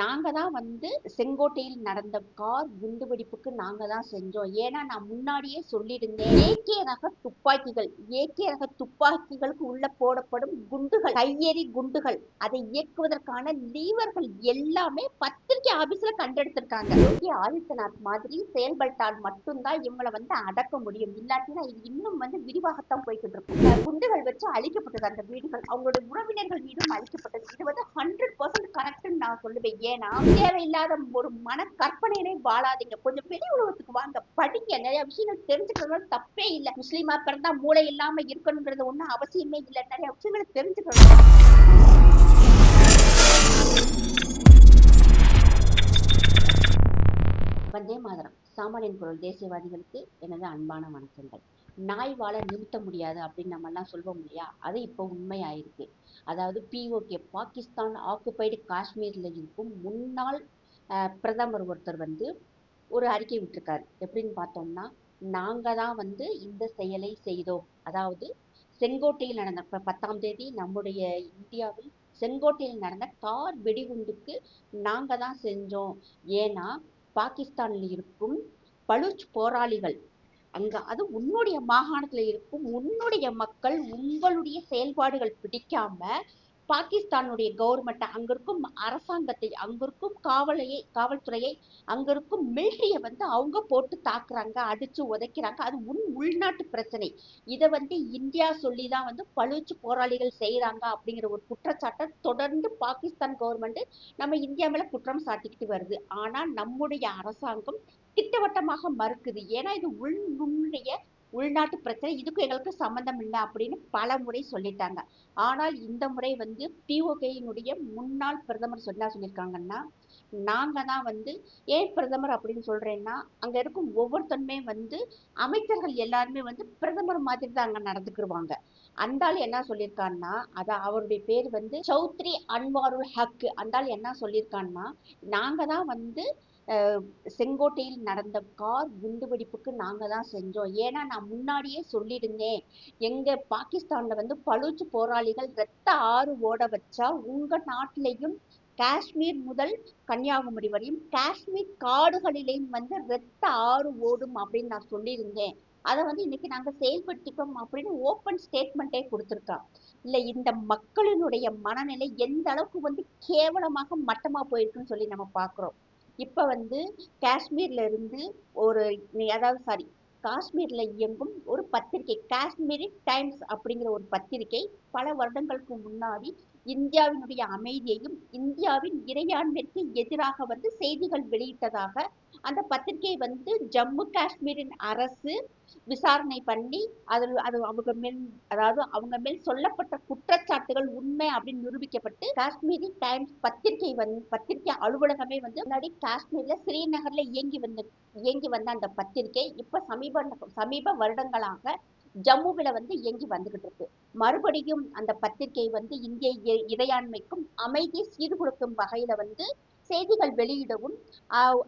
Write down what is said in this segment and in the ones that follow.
நாங்க தான் வந்து செங்கோட்டையில் நடந்த கார் குண்டுவெடிப்புக்கு நாங்க தான் செஞ்சோம். ஏன்னா நான் முன்னாடியே சொல்லியிருந்தேன் ஏகே ரக துப்பாக்கிகள் ஏகே ரக துப்பாக்கிகளுக்கு உள்ள போடப்படும் குண்டுகள் கையெறி குண்டுகள் அதை இயக்குவதற்கான லீவர்கள் எல்லாமே பத்திரிகை ஆபீஸ்ல கண்டெடுத்திருக்காங்க. ஏகே ஆதித்யநாத் மாதிரி செயல்பட்டால் மட்டும்தான் இவங்களை வந்து அடக்க முடியும். இல்லாட்டினா இது இன்னும் வந்து விரிவாகத்தான் போய்கிட்டு இருக்கும். குண்டுகள் வச்சு அழிக்கப்பட்டது அந்த வீடுகள் அவங்களுடைய உறவினர்கள் வீடும் அழிக்கப்பட்டது. இது வந்து ஹண்ட்ரட் பர்சன்ட் கரெக்ட்னு நான் சொல்லுவேன். ஏன்னா தேவையில்லாத ஒரு மன கற்பனையிலே வாழாதீங்க. கொஞ்சம் வெளி உலகத்துக்கு வாங்க படிங்க. நிறைய விஷயங்கள் தெரிஞ்சுக்கிறதுனால தப்பே இல்லை. முஸ்லீமா பிறந்தா மூளை இல்லாம இருக்கணுங்கிறது ஒண்ணும் அவசியமே இல்லை. நிறைய விஷயங்களை தெரிஞ்சுக்கணும். வந்தே மாதிரம். சாமானியன் பொருள் தேசியவாதிகளுக்கு எனது அன்பான வணக்கங்கள். நாய் வாழ நிறுத்த முடியாது அப்படின்னு நம்ம எல்லாம் சொல்வோம் இல்லையா? அது இப்போ உண்மையாயிருக்கு. அதாவது பிஓகே பாகிஸ்தான் ஆக்குபைடு காஷ்மீரில் இருக்கும். முன்னாள் பிரதமர் ஒருத்தர் வந்து ஒரு அறிக்கை விட்டுருக்காரு. எப்படின்னு பார்த்தோம்னா நாங்கள் தான் வந்து இந்த செயலை செய்தோம். அதாவது செங்கோட்டையில் நடந்த இப்ப பத்தாம் தேதி நம்முடைய இந்தியாவில் செங்கோட்டையில் நடந்த கார் வெடிகுண்டுக்கு நாங்கள் தான் செஞ்சோம். ஏன்னா பாகிஸ்தானில் இருக்கும் பலுச் போராளிகள் அங்க அது உன்னுடைய மாகாணத்துல இருக்கும். உன்னுடைய மக்கள் உங்களுடைய செயல்பாடுகள் பிடிக்காம பாகிஸ்தானுடைய கவர்மெண்ட் அங்க இருக்கும் அரசாங்கத்தை அங்க இருக்கும் காவலையை காவல்துறையை அங்க இருக்கும் மிலிட்டரிய வந்து அவங்க போட்டு தாக்குறாங்க அடிச்சு உதைக்கிறாங்க. அது உன் உள்நாட்டு பிரச்சனை. இதை வந்து இந்தியா சொல்லி தான் வந்து பழுச்சு போராளிகள் செய்யறாங்க அப்படிங்கிற ஒரு குற்றச்சாட்டை தொடர்ந்து பாகிஸ்தான் கவர்மெண்ட் நம்ம இந்தியா மேல குற்றம் சாட்டிக்கிட்டு வருது. ஆனா நம்முடைய அரசாங்கம் திட்டவட்டமாக மறுக்குது. ஏன்னா இது உள் உன்னுடைய உள்நாட்டு பிரச்சனை. இதுக்கும் எங்களுக்கு சம்மந்தம் இல்லை அப்படின்னு பல முறை சொல்லிட்டாங்க. ஆனால் இந்த முறை வந்து பிஓகேயினுடைய முன்னாள் பிரதமர் சொன்னா சொல்லியிருக்காங்கன்னா நாங்க தான் வந்து ஏன் பிரதமர் அப்படின்னு சொல்றேன்னா அங்க இருக்கும் ஒவ்வொருத்தனுமே வந்து அமைச்சர்கள் எல்லாருமே வந்து பிரதமர் மாதிரி தான் அங்க நடந்துக்கிருவாங்க. அந்தாள் என்ன சொல்லியிருக்கான்னா அதை அவருடைய பேர் வந்து சௌத்ரி அன்வாருல் ஹக் அந்தாள் என்ன சொல்லியிருக்கான்னா நாங்க தான் வந்து செங்கோட்டையில் நடந்த கார் குண்டுவெடிப்புக்கு நாங்கள் தான் செஞ்சோம் ஏன்னா நான் முன்னாடியே சொல்லியிருந்தேன். எங்கள் பாகிஸ்தானில் வந்து பலூச்சு போராளிகள் ரத்த ஆறு ஓட வச்சா உங்கள் நாட்டிலையும் காஷ்மீர் முதல் கன்னியாகுமரி வரையும் காஷ்மீர் காடுகளிலேயும் வந்து ரத்த ஆறு ஓடும் அப்படின்னு நான் சொல்லியிருந்தேன். அதை வந்து இன்னைக்கு நாங்கள் செயல்படுத்திக்கோம் அப்படின்னு ஓப்பன் ஸ்டேட்மெண்ட்டே கொடுத்துருக்கான். இல்லை இந்த மக்களினுடைய மனநிலை எந்த அளவுக்கு வந்து கேவலமாக மட்டமாக போயிருக்குன்னு சொல்லி நம்ம பார்க்குறோம் இப்ப வந்து காஷ்மீர்ல இருந்து ஒரு அதாவது சாரி காஷ்மீர்ல இயங்கும் ஒரு பத்திரிகை காஷ்மீரி டைம்ஸ் அப்படிங்கிற ஒரு பத்திரிகை பல வருடங்களுக்கு முன்னாடி இந்தியாவினுடைய அமைதியையும் இந்தியாவின் இறையாண்மைக்கு எதிராக வந்து செய்திகள் வெளியிட்டதாக அந்த பத்திரிகை வந்து ஜம்மு காஷ்மீரின் அரசு விசாரணை பண்ணி அதில் அது அவங்க மேல் அதாவது அவங்க மேல் சொல்லப்பட்ட குற்றச்சாட்டுகள் உண்மை அப்படின்னு நிரூபிக்கப்பட்டு காஷ்மீரி டைம்ஸ் பத்திரிகை வந்து பத்திரிகை அலுவலகமே வந்து முன்னாடி காஷ்மீர்ல ஸ்ரீநகர்ல இயங்கி வந்து இயங்கி வந்த அந்த பத்திரிகை இப்ப சமீப சமீப வருடங்களாக ஜம்முவில வந்து இயங்கி வந்துகிட்டு இருக்கு மறுபடியும் அந்த பத்திரிகை வந்து இந்திய இ- இறையாண்மைக்கும் அமைதியை சீர்குலைக்கும் வகையில வந்து செய்திகள் வெளியிடவும்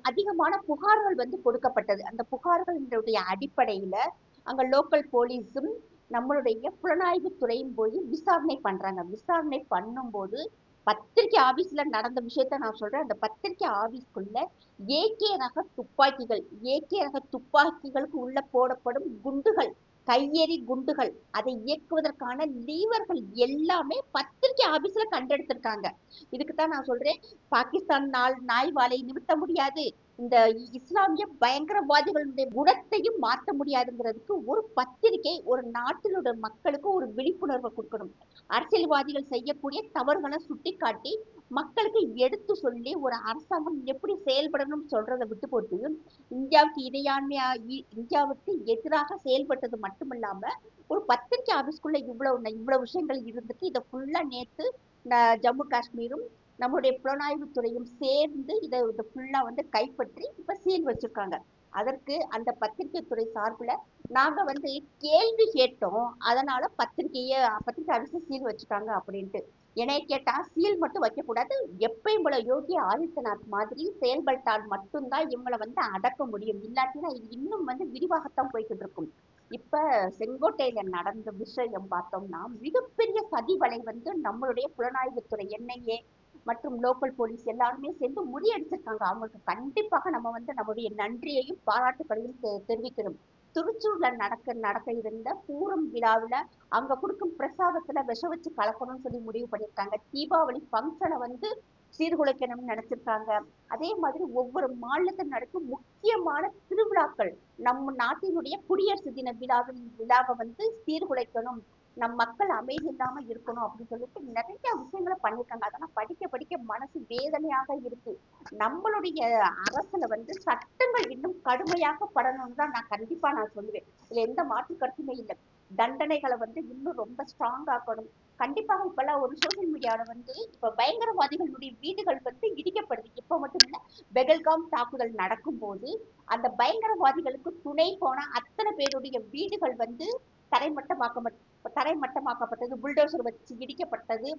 அதிகமான புகார்கள் வந்து கொடுக்கப்பட்டது. அந்த புகார்களினுடைய அடிப்படையில அங்க லோக்கல் போலீஸும் நம்மளுடைய புலனாய்வு துறையும் போய் விசாரணை பண்றாங்க. விசாரணை பண்ணும்போது பத்திரிகை ஆபீஸ்ல நடந்த விஷயத்த நான் சொல்றேன். அந்த பத்திரிகை ஆபீஸ்க்குள்ள ஏகே ரக துப்பாக்கிகள் ஏகே ரக துப்பாக்கிகளுக்கு உள்ள போடப்படும் குண்டுகள் கையெறி குண்டுகள் அதை இயக்குவதற்கான லீவர்கள் எல்லாமே பத்திரிகை ஆபீஸ்ல கண்டெடுத்திருக்காங்க. இதுக்கு தான் நான் சொல்றேன் பாகிஸ்தான் நாள் நாய் வாளை நிறுத்த முடியாது. இந்த இஸ்லாமிய பயங்கரவாதிகளுடைய குணத்தையும் மாற்ற முடியாதுங்கிறதுக்கு ஒரு பத்திரிகை ஒரு நாட்டிலுடைய மக்களுக்கு ஒரு விழிப்புணர்வை கொடுக்கணும். அரசியல்வாதிகள் செய்யக்கூடிய தவறுகளை சுட்டிக்காட்டி மக்களுக்கு எடுத்து சொல்லி ஒரு அரசாங்கம் எப்படி செயல்படணும் சொல்றதை விட்டு போட்டு இந்தியாவுக்கு இணையாண்மையா இ- இந்தியாவுக்கு எதிராக செயல்பட்டது மட்டுமில்லாம ஒரு பத்திரிகை ஆபீஸ்க்குள்ள இவ்வளவு இவ்வளவு விஷயங்கள் இருந்துட்டு இதை ஃபுல்லா நேத்து ஜம்மு காஷ்மீரும் நம்மளுடைய புலனாய்வு துறையும் சேர்ந்து இதை இது ஃபுல்லா வந்து கைப்பற்றி இப்ப சீல் வச்சிருக்காங்க. அதற்கு அந்த பத்திரிகை துறை சார்புல நாங்க வந்து கேள்வி கேட்டோம். அதனால பத்திரிகையை பத்திரிகை அரசு சீல் வச்சுட்டாங்க அப்படின்ட்டு. என்னை கேட்டா சீல் மட்டும் வைக்கக்கூடாது. எப்பயும் போல யோகி ஆதித்யநாத் மாதிரி செயல்பட்டால் மட்டும்தான் இவங்களை வந்து அடக்க முடியும். இல்லாட்டினா இது இன்னும் வந்து விரிவாகத்தான் போய்கிட்டு இருக்கும் இப்ப செங்கோட்டையில நடந்த விஷயம் பார்த்தோம்னா மிகப்பெரிய சதிவலை வந்து நம்மளுடைய புலனாய்வுத்துறை என்ஐஏ மற்றும் லோக்கல் போலீஸ் எல்லாருமே சேர்ந்து முறியடிச்சிருக்காங்க அவங்களுக்கு கண்டிப்பாக நம்ம வந்து நம்முடைய நன்றியையும் பாராட்டுகளையும் தெ- தெரிவிக்கணும். திருச்சூர்ல நடக்க நடக்க இருந்த பூரம் விழாவுல அங்க கொடுக்கும் பிரசாதத்துல விஷ வச்சு கலக்கணும்னு சொல்லி முடிவு பண்ணியிருக்காங்க. தீபாவளி ஃபங்க்ஷனை வந்து சீர்குலைக்கணும்னு நினைச்சிருக்காங்க. அதே மாதிரி ஒவ்வொரு மாநிலத்தில் நடக்கும் முக்கியமான திருவிழாக்கள் நம்ம நாட்டினுடைய குடியரசு தின விழாவின் விழாவை வந்து சீர்குலைக்கணும். நம் மக்கள் அமைதி இல்லாம இருக்கணும் அப்படின்னு சொல்லிட்டு நிறைய விஷயங்களை பண்ணிருக்காங்க அதெல்லாம் படிக்க படிக்க மனசு வேதனையாக இருக்கு. நம்மளுடைய அரசுல வந்து சட்டங்கள் இன்னும் கடுமையாக படணும்னு தான் நான் கண்டிப்பா நான் சொல்லுவேன். இதுல எந்த மாற்று கருத்துமே இல்லை. தண்டனைகளை வந்து இன்னும் ரொம்ப ஸ்ட்ராங் ஆக்கணும். கண்டிப்பாக இப்பெல்லாம் ஒரு சோசியல் மீடியால வந்து இப்ப பயங்கரவாதிகளுடைய வீடுகள் வந்து இடிக்கப்படுது. இப்ப மட்டும் இல்ல பெகல்காம் தாக்குதல் நடக்கும் போது அந்த பயங்கரவாதிகளுக்கு துணை போன அத்தனை பேருடைய வீடுகள் வந்து தரைமட்டமாக்கப்பட்ட தரைமட்டமாக்கப்பட்டது புல்டோசர் வச்சு இடிக்கப்பட்டது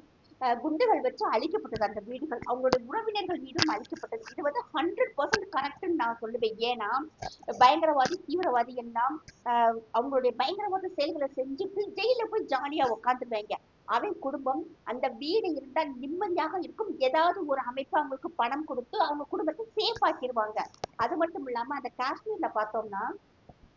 குண்டுகள் வச்சு அழிக்கப்பட்டது அந்த வீடுகள். அவங்களுடைய உறவினர்கள் வீடும் அழிக்கப்பட்டது. இது வந்து ஹண்ட்ரட் பர்சன்ட் கரெக்ட்னு நான் சொல்லுவேன். ஏன்னா பயங்கரவாதி தீவிரவாதி எல்லாம் அவங்களுடைய பயங்கரவாத செயல்களை செஞ்சுட்டு ஜெயில போய் ஜாலியா உட்காந்துருவாங்க அவன் குடும்பம் அந்த வீடு இருந்தால் நிம்மதியாக இருக்கும். ஏதாவது ஒரு அமைப்பு அவங்களுக்கு பணம் கொடுத்து அவங்க குடும்பத்தை சேஃப் ஆக்கிடுவாங்க அது மட்டும் இல்லாம அந்த காஷ்மீர்ல பார்த்தோம்னா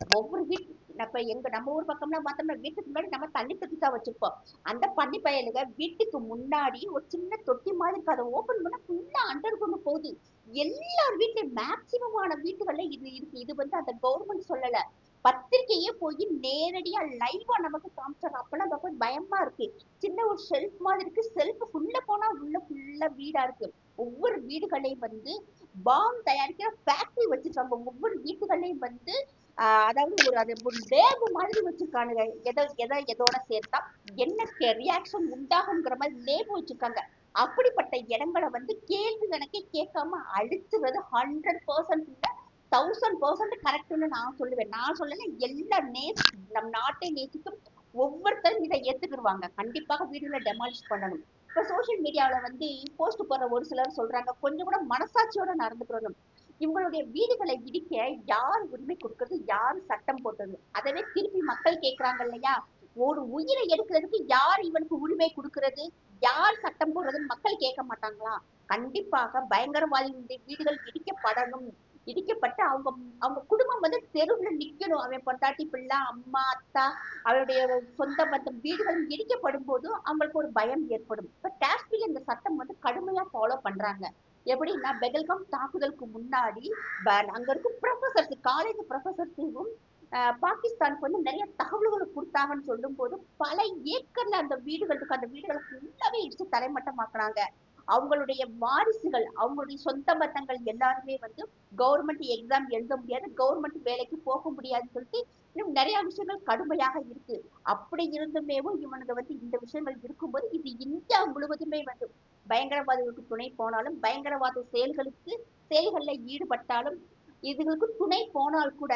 ஒவ்வொரு வீட்டு நம்ம எங்க நம்ம ஊர் பக்கம்லாம் பார்த்தோம்னா வீட்டுக்கு முன்னாடி நம்ம தண்ணி தொட்டி தான் வச்சிருப்போம். அந்த பன்னி பயலுங்க வீட்டுக்கு முன்னாடி ஒரு சின்ன தொட்டி மாதிரி இருக்கு அதை ஓபன் பண்ணா ஃபுல்லா அண்டர் கொண்டு போகுது. எல்லார் வீட்லயும் மேக்சிமமான வீட்டுகள்ல இது இருக்கு. இது வந்து அந்த கவர்மெண்ட் சொல்லல. பத்திரிக்கையே போய் நேரடியா லைவா நமக்கு காமிச்சாங்க. அப்பெல்லாம் பார்க்க பயமா இருக்கு. சின்ன ஒரு ஷெல்ஃப் மாதிரி இருக்கு. ஷெல்ஃப் உள்ள போனா உள்ள ஃபுல்லா வீடா இருக்கு. ஒவ்வொரு வீடுகளையும் வந்து பாம் தயாரிக்கிற ஃபேக்டரி வச்சிருக்காங்க. ஒவ்வொரு வீட்டுகளையும் வந்து அதாவது ஒரு அது ஒரு லேபு மாதிரி வச்சிருக்கானுங்க. எதை எதை எதோட சேர்த்தா என்ன ரியாக்ஷன் உண்டாகுங்கிற மாதிரி லேபு வச்சிருக்காங்க. அப்படிப்பட்ட இடங்களை வந்து கேள்வி கணக்கே கேட்காம அழுத்துறது ஹண்ட்ரட் பர்சன்ட் தௌசண்ட் பர்சன்ட் கரெக்ட்னு நான் சொல்லுவேன். நான் சொல்லல எல்லா நேஸ் நம் நாட்டை நேசிக்கும் ஒவ்வொருத்தரும் இதை ஏத்துக்கிடுவாங்க கண்டிப்பாக வீடியோல டெமாலிஷ் பண்ணணும். இப்ப சோஷியல் மீடியாவில வந்து போஸ்ட் போற ஒரு சிலர் சொல்றாங்க கொஞ்சம் கூட மனசாட்சியோட நடந்துக்கிறணும் இவங்களுடைய வீடுகளை இடிக்க யார் உரிமை கொடுக்கறது யார் சட்டம் போட்டது? அதவே திருப்பி மக்கள் கேட்கறாங்க இல்லையா? ஒரு உயிரை எடுக்கிறதுக்கு யார் இவனுக்கு உரிமை கொடுக்கறது? யார் சட்டம் போடுறதுன்னு மக்கள் கேட்க மாட்டாங்களா? கண்டிப்பாக பயங்கரவாதிகளுடைய வீடுகள் இடிக்கப்படணும். இடிக்கப்பட்டு அவங்க அவங்க குடும்பம் வந்து தெருவுல நிக்கணும். அவன் பொண்டாட்டி பிள்ளை அம்மா அத்தா அவருடைய சொந்த பந்தம் வீடுகள் இடிக்கப்படும் போது அவங்களுக்கு ஒரு பயம் ஏற்படும். இப்ப காஷ்மீர் இந்த சட்டம் வந்து கடுமையா ஃபாலோ பண்றாங்க. எப்படின்னா பெகல்காம் தாக்குதலுக்கு முன்னாடி அங்க இருக்கும் ப்ரொஃபசர்ஸ் காலேஜ் ப்ரொஃபசர்ஸுக்கும் பாகிஸ்தானுக்கு வந்து நிறைய தகவல்களை கொடுத்தாங்கன்னு சொல்லும் போது பல ஏக்கர்ல அந்த வீடுகளுக்கு அந்த வீடுகளை ஃபுல்லாவே இடிச்சு தலைமட்டமாக்குறாங்க அவங்களுடைய வாரிசுகள் அவங்களுடைய சொந்த பந்தங்கள் எல்லாருமே வந்து கவர்மெண்ட் எக்ஸாம் எழுத முடியாது கவர்மெண்ட் வேலைக்கு போக முடியாதுன்னு சொல்லிட்டு இன்னும் நிறைய விஷயங்கள் கடுமையாக இருக்கு. அப்படி இருந்துமேவும் இவனுக்கு வந்து இந்த விஷயங்கள் இருக்கும்போது இது இந்தியா முழுவதுமே வந்து பயங்கரவாதிகளுக்கு துணை போனாலும் பயங்கரவாத செயல்களுக்கு செயல்களில் ஈடுபட்டாலும் இதுகளுக்கு துணை போனால் கூட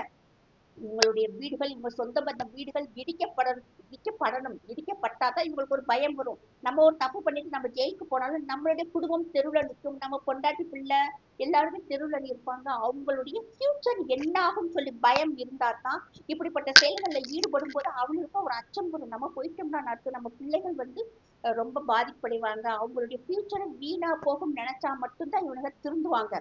உங்களுடைய வீடுகள் உங்க சொந்த பந்த வீடுகள் இடிக்கப்பட இடிக்கப்படணும் இடிக்கப்பட்டாதான் இவங்களுக்கு ஒரு பயம் வரும். நம்ம ஒரு தப்பு பண்ணிட்டு நம்ம ஜெயிக்கு போனாலும் நம்மளுடைய குடும்பம் தெருவில் நிற்கும். நம்ம பொண்டாட்டி பிள்ளை எல்லாருமே தெருவில் இருப்பாங்க அவங்களுடைய ஃபியூச்சர் என்ன ஆகும் சொல்லி பயம் இருந்தால் தான் இப்படிப்பட்ட செயல்களில் ஈடுபடும் போது அவங்களுக்கு ஒரு அச்சம் வரும். நம்ம போயிட்டோம்னா அடுத்து நம்ம பிள்ளைகள் வந்து ரொம்ப பாதிப்படைவாங்க. அவங்களுடைய ஃபியூச்சரை வீணா போகும் நினைச்சா மட்டும்தான் இவனுங்க திருந்துவாங்க.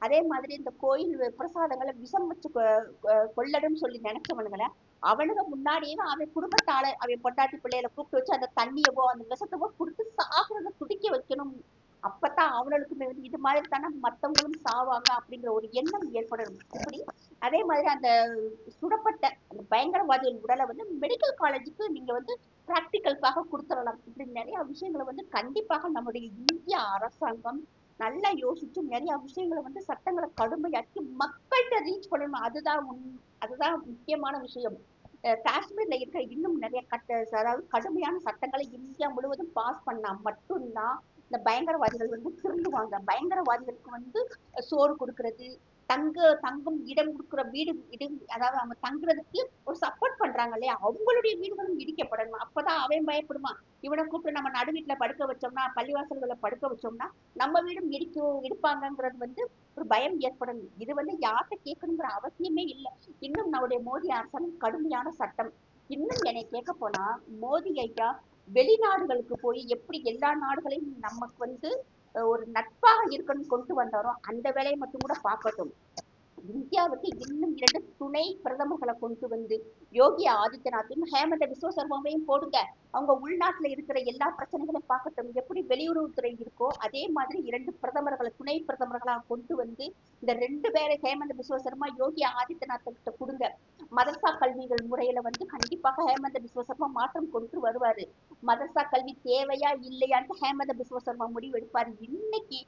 அதே மாதிரி இந்த கோயில் பிரசாதங்களை விஷம் வச்சு கொ- சொல்லி நினைச்சவனுங்களை அவனுங்க முன்னாடியே அவன் குடும்பத்தால அவன் பொட்டாட்டி பிள்ளையில கூப்பிட்டு வச்சு அந்த தண்ணியவோ அந்த விஷத்தவோ கொடுத்து சாகுறத துடிக்க வைக்கணும். அப்பதான் அவனுக்குமே வந்து இது மாதிரி தானே மத்தவங்களும் சாவாங்க அப்படிங்கிற ஒரு எண்ணம் ஏற்படணும். இப்படி அதே மாதிரி அந்த சுடப்பட்ட அந்த பயங்கரவாதிகள் உடலை வந்து மெடிக்கல் காலேஜுக்கு நீங்க வந்து பிராக்டிக்கல்காக கொடுத்துடலாம். இப்படி நிறைய விஷயங்களை வந்து கண்டிப்பாக நம்முடைய இந்திய அரசாங்கம் நல்லா யோசிச்சு நிறைய விஷயங்களை வந்து சட்டங்களை கடுமையாக்கி மக்கள்கிட்ட ரீச் பண்ணணும். அதுதான் உண் அதுதான் முக்கியமான விஷயம். காஷ்மீர்ல இருக்க இன்னும் நிறைய கட்ட அதாவது கடுமையான சட்டங்களை இந்தியா முழுவதும் பாஸ் பண்ணா மட்டும்தான் இந்த பயங்கரவாதிகள் வந்து திருந்துவாங்க. பயங்கரவாதிகளுக்கு வந்து சோறு கொடுக்கறது தங்க தங்கும் இடம் கொடுக்குற வீடு இடம் அதாவது அவங்க தங்குறதுக்கு ஒரு சப்போர்ட் பண்றாங்க இல்லையா? அவங்களுடைய வீடுகளும் இடிக்கப்படணும். அப்பதான் அவன் பயப்படுமா இவனை கூப்பிட்டு நம்ம நடு வீட்டுல படுக்க வச்சோம்னா பள்ளிவாசல்களை படுக்க வச்சோம்னா நம்ம வீடும் இடிக்கும் இடிப்பாங்கங்கிறது வந்து ஒரு பயம் ஏற்படணும். இது வந்து யார்கிட்ட கேட்கணுங்கிற அவசியமே இல்லை. இன்னும் நம்முடைய மோடி அரசாங்கம் கடுமையான சட்டம். இன்னும் என்னை கேட்க போனா மோடி ஐயா வெளிநாடுகளுக்கு போய் எப்படி எல்லா நாடுகளையும் நமக்கு வந்து ஒரு நட்பாக இருக்கணும் கொண்டு வந்தாரோ அந்த வேலையை மட்டும் கூட பார்க்கட்டும். இந்தியாவுக்கு இன்னும் இரண்டு துணை பிரதமர்களை கொண்டு வந்து யோகி ஆதித்யநாத்தையும் ஹேமந்த விஸ்வ சர்மாவையும் போடுங்க. அவங்க உள்நாட்டுல இருக்கிற எல்லா பிரச்சனைகளையும் பார்க்கட்டும். எப்படி வெளியுறவுத்துறை இருக்கோ அதே மாதிரி இரண்டு பிரதமர்களை துணை பிரதமர்களா கொண்டு வந்து இந்த ரெண்டு பேரை ஹேமந்த விஸ்வ சர்மா யோகி ஆதித்யநாத் கிட்ட கொடுங்க. மதரசா கல்விகள் முறையில வந்து கண்டிப்பாக ஹேமந்த விஸ்வ சர்மா மாற்றம் கொண்டு வருவாரு. மதரசா கல்வி தேவையா இல்லையான்னு ஹேமந்த விஸ்வ சர்மா முடிவு எடுப்பாரு இன்னைக்கு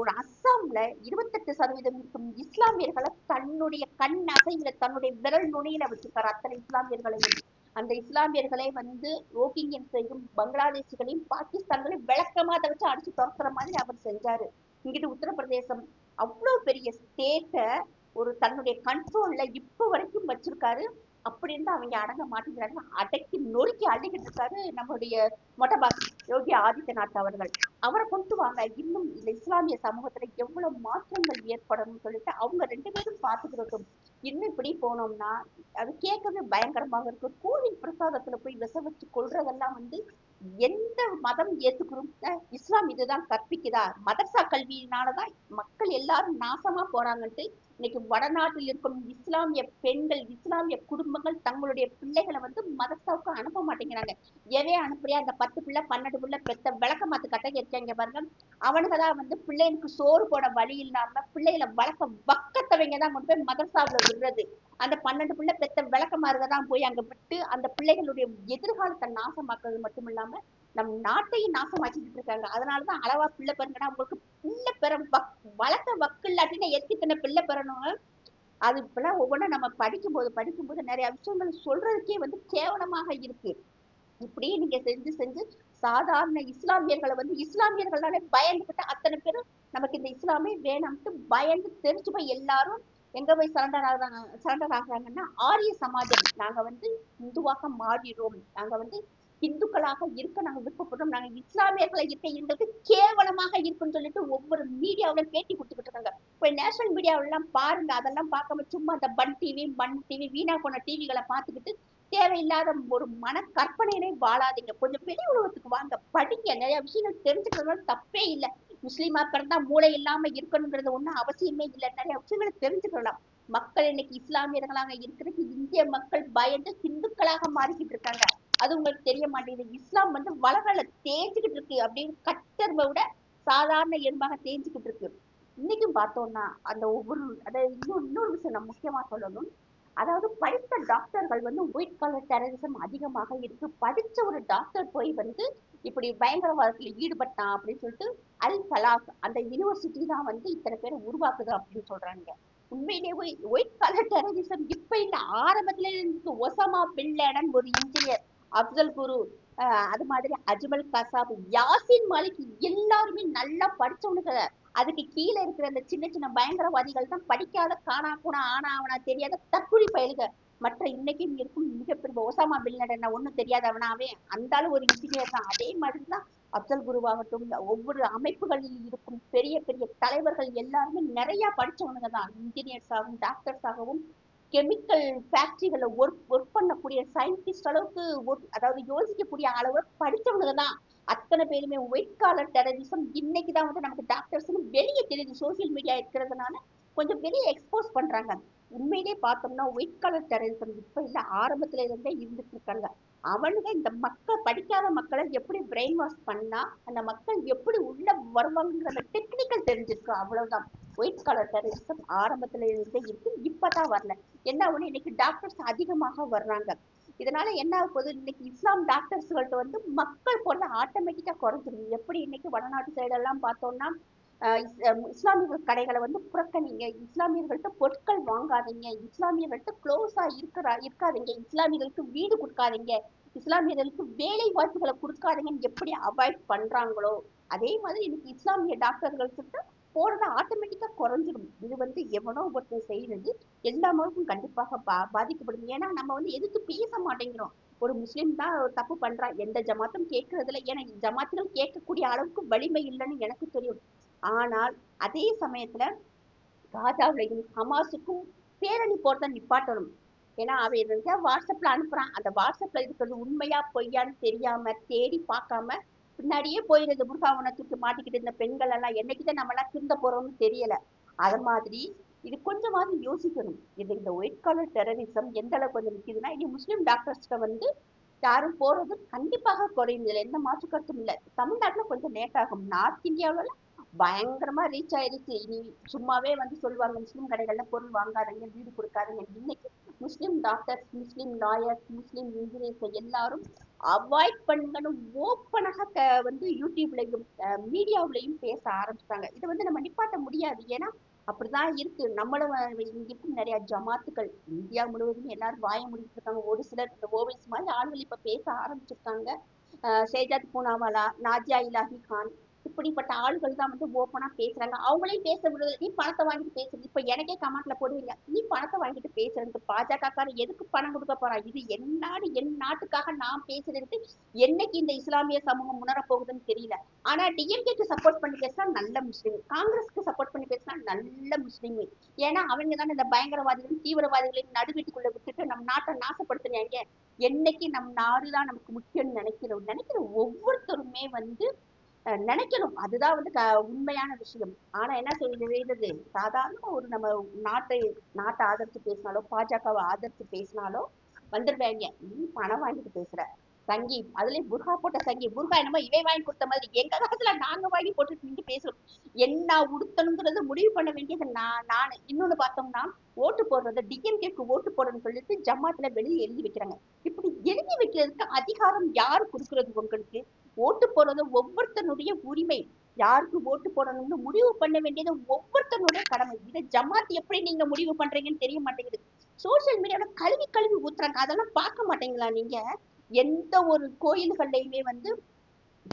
ஒரு அஸ்ஸாம்ல இருபத்தெட்டு சதவீதம் இருக்கும் இஸ்லாமியர்களை தன்னுடைய கண் அசையில தன்னுடைய விரல் நுனியில வச்சிருக்காரு அத்தனை இஸ்லாமியர்களையும். அந்த இஸ்லாமியர்களை வந்து ரோஹிங்கியன்ஸையும் பங்களாதேசிகளையும் பாகிஸ்தான்களையும் விளக்கமா வச்சு அடிச்சு துரத்துற மாதிரி அவர் செஞ்சாரு. இங்கிட்டு உத்தரப்பிரதேசம் அவ்வளவு பெரிய ஸ்டேட்டை ஒரு தன்னுடைய கண்ட்ரோல்ல இப்ப வரைக்கும் வச்சிருக்காரு. அப்படி இருந்து அவங்க அடங்க மாட்டேங்கிறாங்க அடக்கி நொறுக்கி அள்ளிக்கிட்டு இருக்காரு நம்மளுடைய மொட்டபாஸ் யோகி ஆதித்யநாத் அவர்கள். அவரை கொண்டு வாங்க. இன்னும் இந்த இஸ்லாமிய சமூகத்துல எவ்வளவு மாற்றங்கள் ஏற்படணும்னு சொல்லிட்டு அவங்க ரெண்டு பேரும் பார்த்துக்கிறட்டும் இன்னும் இப்படி போனோம்னா அது கேட்கவே பயங்கரமாக இருக்கு கோவில் பிரசாதத்துல போய் விச வச்சு கொள்றதெல்லாம் வந்து எந்த மதம் ஏத்துக்கிறோம்? இஸ்லாம் இதுதான் கற்பிக்குதா? மதர்சா கல்வியினாலதான் மக்கள் எல்லாரும் நாசமா போறாங்கன்ட்டு இன்னைக்கு வடநாட்டில் இருக்கும் இஸ்லாமிய பெண்கள் இஸ்லாமிய குடும்பங்கள் தங்களுடைய பிள்ளைகளை வந்து மதஸ்தாவுக்கு அனுப்ப மாட்டேங்கிறாங்க. எதை அனுப்புறியா? அந்த பத்து பிள்ளை பன்னெண்டு பிள்ளை பெத்த விளக்க மாத்து கட்டை இருக்காங்க பாருங்க. அவனுங்க தான் வந்து பிள்ளைகளுக்கு சோறு போட வழி இல்லாம பிள்ளைகளை வளர்க்க வக்கத்தவங்க தான் கொண்டு போய் மதர்சாவில் விடுறது. அந்த பன்னெண்டு பிள்ளை பெத்த விளக்கமாருக தான் போய் அங்க விட்டு அந்த பிள்ளைகளுடைய எதிர்காலத்தை நாசமாக்குறது மட்டும் இல்லாம நம் நாட்டையும் நாசமாக்கிட்டு இருக்காங்க. அதனாலதான் அளவா பிள்ளை பெறுங்கன்னா உங்களுக்கு பிள்ளை பெற வக் வளர்க்க வக்கு இல்லாட்டினா எத்தனை பிள்ளை பெறணும்? அது இப்பெல்லாம் ஒவ்வொன்றும் நம்ம படிக்கும்போது படிக்கும்போது நிறைய விஷயங்கள் சொல்றதுக்கே வந்து கேவலமாக இருக்கு. இப்படியே நீங்க செஞ்சு செஞ்சு சாதாரண இஸ்லாமியர்களை வந்து இஸ்லாமியர்களாலே பயந்துகிட்டு அத்தனை பேரும் நமக்கு இந்த இஸ்லாமே வேணாம்ட்டு பயந்து தெரிஞ்சு போய் எல்லாரும் எங்க போய் சரண்டர் ஆகுறாங்க சரண்டர் ஆகுறாங்கன்னா ஆரிய சமாஜம். நாங்க வந்து இந்துவாக மாறிடுறோம். நாங்க வந்து இந்துக்களாக இருக்க நாங்க விருப்பப்படுறோம். நாங்க இஸ்லாமியர்களை இருக்க இருந்தது கேவலமாக இருக்குன்னு சொல்லிட்டு ஒவ்வொரு மீடியாவில பேட்டி கொடுத்துக்கிட்டு இருக்காங்க போய் நேஷனல் மீடியாவெல்லாம் பாருங்க. அதெல்லாம் பார்க்காம சும்மா அந்த பன் டிவி பன் டிவி வீணா போன டிவிகளை பார்த்துக்கிட்டு தேவையில்லாத ஒரு மன கற்பனையிலே வாழாதீங்க. கொஞ்சம் வெளி உலகத்துக்கு வாங்க படிங்க. நிறைய விஷயங்கள் தெரிஞ்சுக்கிறதுனால தப்பே இல்லை. முஸ்லீமா பிறந்தா மூளை இல்லாம இருக்கணுங்கிறது ஒண்ணும் அவசியமே இல்லை. நிறைய விஷயங்களை தெரிஞ்சுக்கலாம். மக்கள் இன்னைக்கு இஸ்லாமியர்களாக இருக்கிறதுக்கு இந்திய மக்கள் பயந்து இந்துக்களாக மாறிக்கிட்டு இருக்காங்க. அது உங்களுக்கு தெரிய மாட்டேங்குது. இஸ்லாம் வந்து வளவள தேஞ்சுக்கிட்டு இருக்கு அப்படின்னு கட்டெருமை விட சாதாரண எறும்பாக தேஞ்சுக்கிட்டு இருக்கு. இன்னைக்கும் பார்த்தோம்னா அந்த ஒவ்வொரு அதாவது இன்னும் இன்னொரு விஷயம் நான் முக்கியமா சொல்லணும். அதாவது படித்த டாக்டர்கள் வந்து ஒயிட் கலர் டெரரிசம் அதிகமாக இருக்கு. படிச்ச ஒரு டாக்டர் போய் வந்து இப்படி பயங்கரவாதத்தில் ஈடுபட்டான் அப்படின்னு சொல்லிட்டு அல் கலாக் அந்த யூனிவர்சிட்டி தான் வந்து இத்தனை பேரை உருவாக்குது அப்படின்னு சொல்றாங்க. உண்மையிலேயே ஒயிட் கலர் டெரரிசம் இப்ப இல்லை ஆரம்பத்துல இருந்து ஒசாமா பின் லேடன் ஒரு இன்ஜினியர். அப்சல் குரு அது மாதிரி அஜ்மல் கசாப் யாசின் மாலிக் எல்லாருமே நல்லா படிச்சவனுங்க. அதுக்கு கீழே இருக்கிற அந்த சின்ன சின்ன பயங்கரவாதிகள் தான் படிக்காத காணா கூனா ஆனா அவனா தெரியாத தற்கொலை பயலுக. மற்ற இன்னைக்கும் இருக்கும் மிகப்பெரிய ஒசாமா பின் லேடன் ஒண்ணும் தெரியாதவனாவே அந்த ஒரு இன்ஜினியர் தான். அதே மாதிரி தான் அப்சல் குருவாகட்டும் ஒவ்வொரு அமைப்புகளில் இருக்கும் பெரிய பெரிய தலைவர்கள் எல்லாருமே நிறைய படிச்சவனுங்க தான். இன்ஜினியர்ஸ் ஆகும் டாக்டர்ஸ் ஆகவும் கெமிக்கல் ஃபேக்டரிகளை ஒர்க் ஒர்க் பண்ணக்கூடிய சயின்டிஸ்ட் அளவுக்கு ஒர்க் அதாவது யோசிக்கக்கூடிய அளவு படித்தவங்க தான் அத்தனை பேருமே ஒயிட் காலர் டெரரிசம் இன்னைக்கு தான் வந்து நமக்கு டாக்டர்ஸ்னு வெளியே தெரியுது. சோசியல் மீடியா இருக்கிறதுனால கொஞ்சம் வெளியே எக்ஸ்போஸ் பண்றாங்க. உண்மையிலே பார்த்தோம்னா ஒயிட் கலர் டெரரிசம் இப்போ இல்லை ஆரம்பத்துல இருந்தே இருந்துட்டு இருக்காங்க. அவனுங்க இந்த மக்கள் படிக்காத மக்களை எப்படி பிரெயின் வாஷ் பண்ணா அந்த மக்கள் எப்படி உள்ள வருவாங்கிற டெக்னிக்கல் தெரிஞ்சிருக்கு. அவ்வளவுதான். ஒயிட் கலர் டெரரிசம் ஆரம்பத்துல இருந்தே இருக்கு. இப்பதான் வரல. என்ன ஒண்ணு இன்னைக்கு டாக்டர்ஸ் அதிகமாக வர்றாங்க. இதனால என்ன ஆக போகுது? இன்னைக்கு இஸ்லாம் டாக்டர்ஸ்கள்ட்ட வந்து மக்கள் போல ஆட்டோமேட்டிக்கா குறைஞ்சிருது எப்படி இன்னைக்கு வடநாட்டு சைடு எல்லாம் பார்த்தோம்னா இஸ்லாமியர்கள் கடைகளை வந்து புறக்கணிங்க. இஸ்லாமியர்கள்ட்ட பொருட்கள் வாங்காதீங்க. இஸ்லாமியர்கள்ட்ட க்ளோஸா இருக்கிறா இருக்காதீங்க. இஸ்லாமியர்களுக்கு வீடு கொடுக்காதீங்க. இஸ்லாமியர்களுக்கு வேலை வாய்ப்புகளை கொடுக்காதீங்கன்னு எப்படி அவாய்ட் பண்றாங்களோ அதே மாதிரி இன்னைக்கு இஸ்லாமிய டாக்டர்கள் கிட்ட போறது ஆட்டோமேட்டிக்கா குறைஞ்சிடும். இது வந்து எவனோ ஒருத்தர் செய்யறது எல்லா மதமும் கண்டிப்பாக பா பாதிக்கப்படும். ஏன்னா நம்ம வந்து எதிர்த்து பேச மாட்டேங்கிறோம். ஒரு முஸ்லீம் தான் தப்பு பண்றா எந்த ஜமாத்தும் கேட்கறதுல ஏன்னா ஜமாத்துகள் கேட்கக்கூடிய அளவுக்கு வலிமை இல்லைன்னு எனக்கு தெரியும். ஆனால் அதே சமயத்துல காஜாவிலையும் ஹமாஸுக்கும் பேரணி போறத நிப்பாட்டணும். ஏன்னா அவன் வாட்ஸ்அப்ல அனுப்புறான். அந்த வாட்ஸ்அப்ல இருக்கிறது உண்மையா பொய்யான்னு தெரியாம தேடி பார்க்காம பின்னாடியே போயிருந்த புர்காவனை தூக்கி மாட்டிக்கிட்டு இருந்த பெண்கள் எல்லாம் என்னைக்குதான் நம்ம எல்லாம் திருந்த போறோம்னு தெரியல. அது மாதிரி இது கொஞ்சமாவது யோசிக்கணும். இது இந்த ஒயிட் காலர் டெரரிசம் எந்த அளவுக்கு வந்து நிக்குதுன்னா இனி முஸ்லிம் டாக்டர்ஸ்ட வந்து யாரும் போறது கண்டிப்பாக குறையும் இதுல எந்த மாற்று கருத்தும் இல்லை. தமிழ்நாட்டுல கொஞ்சம் லேட் ஆகும். நார்த் இந்தியாவுல பயங்கரமா ரீச் ஆயிருச்சு. இனி சும்மாவே வந்து சொல்லுவாங்க முஸ்லீம் கடைகள்ல பொருள் வாங்காதீங்க வீடு கொடுக்காதீங்க. இன்னைக்கு Muslim doctors Muslim lawyers Muslim engineers எல்லாரும் அவாய்ட் பண்ணுங்கன்னு ஓப்பனாக க வந்து யூடியூப்லயும் மீடியாவுலயும் பேச ஆரம்பிச்சிட்டாங்க. இதை வந்து நம்ம நிப்பாட்ட முடியாது. ஏன்னா அப்படிதான் இருக்கு. நம்மளும் இங்கிருக்கும் இங்க நிறைய ஜமாத்துக்கள். இந்தியா முழுவதும் எல்லாரும் வாய முடிட்டு இருக்காங்க. ஒரு சிலர் இந்த ஓவைஸ் மாதிரி ஆளுகள் இப்ப பேச ஆரம்பிச்சிருக்காங்க. அஹ், ஷேஜாத் பூனாவாலா நாஜியா இலாஹி கான் இப்படிப்பட்ட ஆளுகள் தான் வந்து ஓப்பனா பேசுறாங்க. அவங்களையும் பேச விடுறது நீ பணத்தை வாங்கிட்டு பேசுறது இப்ப எனக்கே கமெண்ட்ல போடுவீங்க. நீ பணத்தை வாங்கிட்டு பேசுறது பாஜக காரன் எதுக்கு பணம் கொடுக்க போறான் இது என் நாடு என் நாட்டுக்காக நான் பேசுறதுக்கு என்னைக்கு இந்த இஸ்லாமிய சமூகம் உணர போகுதுன்னு தெரியல. ஆனா டிஎம்கேக்கு சப்போர்ட் பண்ணி பேசினா நல்ல முஸ்லீம். காங்கிரஸ்க்கு சப்போர்ட் பண்ணி பேசினா நல்ல முஸ்லீம். ஏன்னா அவங்க தான் இந்த பயங்கரவாதிகளும் தீவிரவாதிகளையும் நடுவீட்டுக்குள்ள விட்டுட்டு நம் நாட்டை நாசப்படுத்துனாங்க என்னைக்கு நம் நாடுதான் நமக்கு முக்கியம்னு நினைக்கிறோம்? நினைக்கிற ஒவ்வொருத்தருமே வந்து நினைக்கணும். அதுதான் வந்து க- உண்மையான விஷயம். ஆனா என்ன செய்யறது சாதாரண ஒரு நம்ம நாட்டை நாட்டை ஆதரித்து பேசினாலோ பாஜகவை ஆதரித்து பேசினாலோ வந்துடுவாங்க நீ பணம் வாங்கிட்டு பேசுற. சங்கி அதுலயும் புர்கா போட்ட சங்கி புர்கா என்னமோ இவை வாங்கி கொடுத்த மாதிரி எங்க காலத்துல நாங்க வாங்கி போட்டுட்டு நின்று பேசுறோம். என்ன உடுத்தணுங்கிறது முடிவு பண்ண வேண்டியது நான் நான். இன்னொன்னு பார்த்தோம்னா ஓட்டு போடுறது டிஎம்கேக்கு ஓட்டு போடணும்னு சொல்லிட்டு ஜமாத்துல வெளியே எழுதி வைக்கிறாங்க. இப்படி எழுதி வைக்கிறதுக்கு அதிகாரம் யாரு கொடுக்கறது உங்களுக்கு? ஓட்டு போடுறது ஒவ்வொருத்தனுடைய உரிமை. யாருக்கு ஓட்டு போடணும்னு முடிவு பண்ண வேண்டியது ஒவ்வொருத்தனுடைய கடமை. இதை ஜமாத் எப்படி நீங்க முடிவு பண்றீங்கன்னு தெரிய மாட்டேங்குது. சோசியல் மீடியால கழுவி கழுவி ஊத்துறாங்க. அதெல்லாம் பார்க்க மாட்டீங்களா நீங்க? எந்த ஒரு கோயில்கள்லயுமே வந்து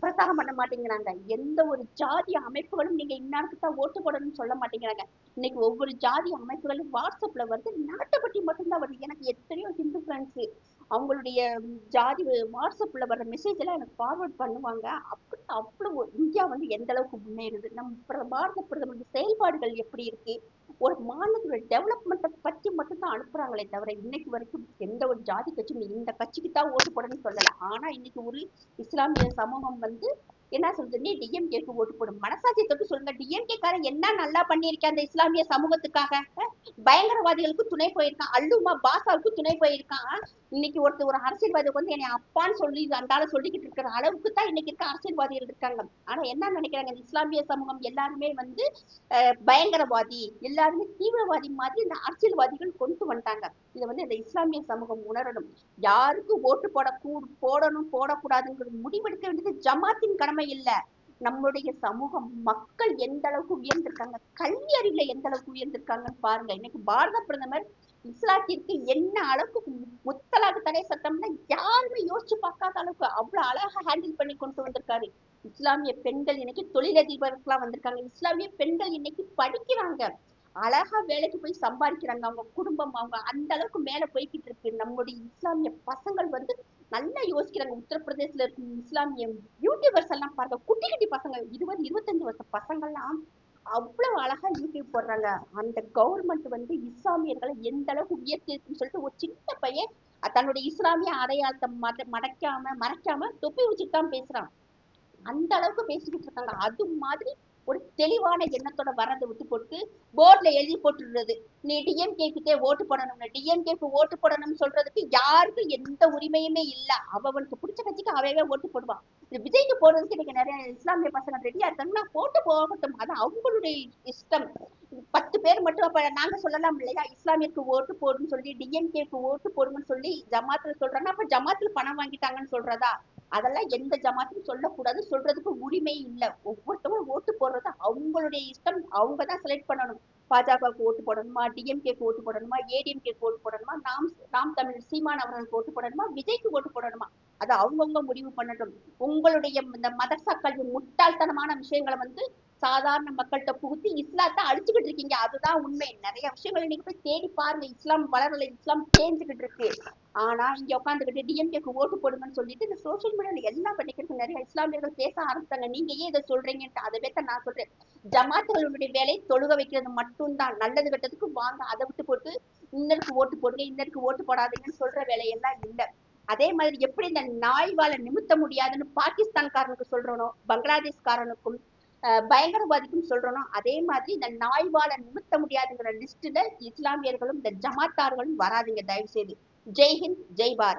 பிரசாரம் பண்ண மாட்டேங்கிறாங்க. எந்த ஒரு ஜாதி அமைப்புகளும் நீங்க இன்னாருக்கு தான் ஓட்டு போடணும்னு சொல்ல மாட்டேங்கிறாங்க. இன்னைக்கு ஒவ்வொரு ஜாதி அமைப்புகளும் வாட்ஸ்அப்ல வந்து நாட்டை பற்றி மட்டும்தான் வருது. எனக்கு எத்தனையோ ஹிந்து ஃப்ரெண்ட்ஸ் அவங்களுடைய ஜாதி வாட்ஸ்அப்பில் வர்ற மெசேஜ் எல்லாம் எனக்கு ஃபார்வர்ட் பண்ணுவாங்க. அப்படி அவ்வளவு இந்தியா வந்து எந்த அளவுக்கு முன்னேறுது? நம்ம பாரத பிரதமருடைய செயல்பாடுகள் எப்படி இருக்கு? ஒரு மாநிலத்தோட டெவலப்மெண்ட்டை பற்றி மட்டும்தான் அனுப்புறாங்களே தவிர இன்னைக்கு வரைக்கும் எந்த ஒரு ஜாதி கட்சியும் இந்த கட்சிக்கு தான் ஓட்டு போடணும்னு சொல்லலை. ஆனா இன்னைக்கு ஒரு இஸ்லாமிய சமூகம் வந்து என்ன சொல்றது நீ டிஎம்கேக்கு ஓட்டு போடும் மனசாட்சி தொட்டு சொல்லுங்க. டிஎம்கே காரன் என்ன நல்லா பண்ணியிருக்கேன் அந்த இஸ்லாமிய சமூகத்துக்காக? பயங்கரவாதிகளுக்கு துணை போயிருக்கான். அல்லுமா பாசாவுக்கு துணை போயிருக்கான். இன்னைக்கு ஒருத்தர் ஒரு அரசியல்வாதிக்கு வந்து என்னை அப்பான்னு சொல்லி அந்தால சொல்லிக்கிட்டு இருக்கிற அளவுக்கு தான் இன்னைக்கு இருக்க அரசியல்வாதிகள் இருக்காங்க. ஆனா என்ன நினைக்கிறாங்க? இந்த இஸ்லாமிய சமூகம் எல்லாருமே வந்து பயங்கரவாதி எல்லாருமே தீவிரவாதி மாதிரி இந்த அரசியல்வாதிகள் கொண்டு வந்துட்டாங்க. இதை வந்து இந்த இஸ்லாமிய சமூகம் உணரணும். யாருக்கு ஓட்டு போட கூ போடணும் போடக்கூடாதுங்கிற முடிவெடுக்க வேண்டியது ஜமாத்தின் கடமை. இல்ல. நம்மளுடைய சமூகம் மக்கள் எந்த அளவுக்கு உயர்ந்திருக்காங்க கல்வி அறிவுல எந்த அளவுக்கு உயர்ந்திருக்காங்கன்னு பாருங்க. இன்னைக்கு பாரத பிரதமர் இஸ்லாத்திற்கு என்ன அளவுக்கு முத்தலாக தடை சட்டம்னா யாருமே யோசிச்சு பார்க்காத அளவுக்கு அவ்வளவு அழகா ஹேண்டில் பண்ணி கொண்டு வந்திருக்காரு. இஸ்லாமிய பெண்கள் இன்னைக்கு தொழிலதிபர்களா வந்திருக்காங்க. இஸ்லாமிய பெண்கள் இன்னைக்கு படிக்கிறாங்க. அழகா வேலைக்கு போய் சம்பாதிக்கிறாங்க. அவங்க குடும்பம் அவங்க அந்த அளவுக்கு மேல போய்கிட்டு இருக்கு. நம்முடைய இஸ்லாமிய பசங்கள் வந்து நல்லா யோசிக்கிறாங்க. உத்தரப்பிரதேசல இருக்கும் இஸ்லாமிய யூடியூபர்ஸ் எல்லாம் பாருங்க. குட்டி குட்டி பசங்க இருபது இருபத்தஞ்சு வருஷ பசங்கள்லாம் அவ்வளவு அழகா யூடியூப் போடுறாங்க. அந்த கவர்மெண்ட் வந்து இஸ்லாமியர்களை எந்த அளவுக்கு உயர்த்திருக்குன்னு சொல்லிட்டு ஒரு சின்ன பையன் தன்னுடைய இஸ்லாமிய அடையாளத்தை மத மடக்காம மறைக்காம தொப்பி வச்சுட்டு தான் பேசுறான். அந்த அளவுக்கு பேசிக்கிட்டு இருக்காங்க. அது மாதிரி ஒரு தெளிவான எண்ணத்தோட வரதை விட்டு போட்டு போர்டில் எழுதி போட்டுடுறது. நீ டிஎம்கே கிட்டே ஓட்டு போடணும்னு டிஎம்கேக்கு ஓட்டு போடணும்னு சொல்றதுக்கு யாருக்கும் எந்த உரிமையுமே இல்ல. அவனுக்கு பிடிச்ச கட்சிக்கு அவையவே ஓட்டு போடுவான் இந்த விஜய்க்கு போடுறதுக்கு இன்னைக்கு நிறைய இஸ்லாமிய பசங்க ரெடியா இருக்காங்கன்னா போட்டு போகட்டும். அது அவங்களுடைய இஷ்டம். பத்து பேர் மட்டும் அப்ப நாங்க சொல்லலாம் இல்லையா? இஸ்லாமியருக்கு ஓட்டு போடுன்னு சொல்லி டிஎம்கேக்கு ஓட்டு போடுங்கன்னு சொல்லி ஜமாத்துல சொல்றாங்க. அப்ப ஜமாத்துல பணம் வாங்கிட்டாங்கன்னு சொல்றதா? அதெல்லாம் எந்த ஜமாத்தையும் சொல்லக்கூடாது. சொல்றதுக்கு உரிமை இல்லை. ஒவ்வொருத்தவங்க ஓட்டு போடுறது அவங்களுடைய இஷ்டம். அவங்க தான் செலக்ட் பண்ணணும். பாஜகவுக்கு ஓட்டு போடணுமா? டிஎம்கேக்கு ஓட்டு போடணுமா? ஏடிஎம்கேக்கு ஓட்டு போடணுமா? நாம் நாம் தமிழ் சீமான் அவர்களுக்கு ஓட்டு போடணுமா? விஜய்க்கு ஓட்டு போடணுமா? அது அவங்கவுங்க முடிவு பண்ணட்டும். உங்களுடைய இந்த மதரசா கல்வி முட்டாள்தனமான விஷயங்களை வந்து சாதாரண மக்கள்கிட்ட புகுத்தி இஸ்லாத்தை அழிச்சுக்கிட்டு இருக்கீங்க. அதுதான் உண்மை. நிறைய விஷயங்களை நீங்க போய் தேடி பாருங்க. இஸ்லாம் வளரல இஸ்லாம் தேஞ்சுக்கிட்டு இருக்கு. ஆனா இங்க உட்காந்துக்கிட்டு டிஎம்கேக்கு ஓட்டு போடுங்கன்னு சொல்லிட்டு இந்த சோசியல் மீடியால எல்லாம் பண்ணிக்கிறது நிறைய இஸ்லாமியர்கள் பேச ஆரம்பிச்சாங்க. நீங்க ஏன் இதை சொல்றீங்கன்ட்டு அதை தான் நான் சொல்றேன். ஜமாத்துகளுடைய வேலை தொழுக வைக்கிறது மட்டும்தான். நல்லது கெட்டதுக்கு வாங்க. அதை விட்டு போட்டு இன்னருக்கு ஓட்டு போடுங்க இன்னருக்கு ஓட்டு போடாதீங்கன்னு சொல்ற வேலையெல்லாம் இல்ல. அதே மாதிரி எப்படி இந்த நாய்வால நிமித்த முடியாதுன்னு பாகிஸ்தான்காரனுக்கு சொல்றனோ பங்களாதேஷ்காரனுக்கும் பயங்கரவாதிக்கும் சொல்றோம் அதே மாதிரி இந்த நாய் வாழை நிமித்த முடியாதுங்கிற லிஸ்ட்ல இஸ்லாமியர்களும் இந்த ஜமாத்தார்களும் வராதீங்க தயவு செய்து ஜெய் ஹிந்த் ஜெய் பாரத்.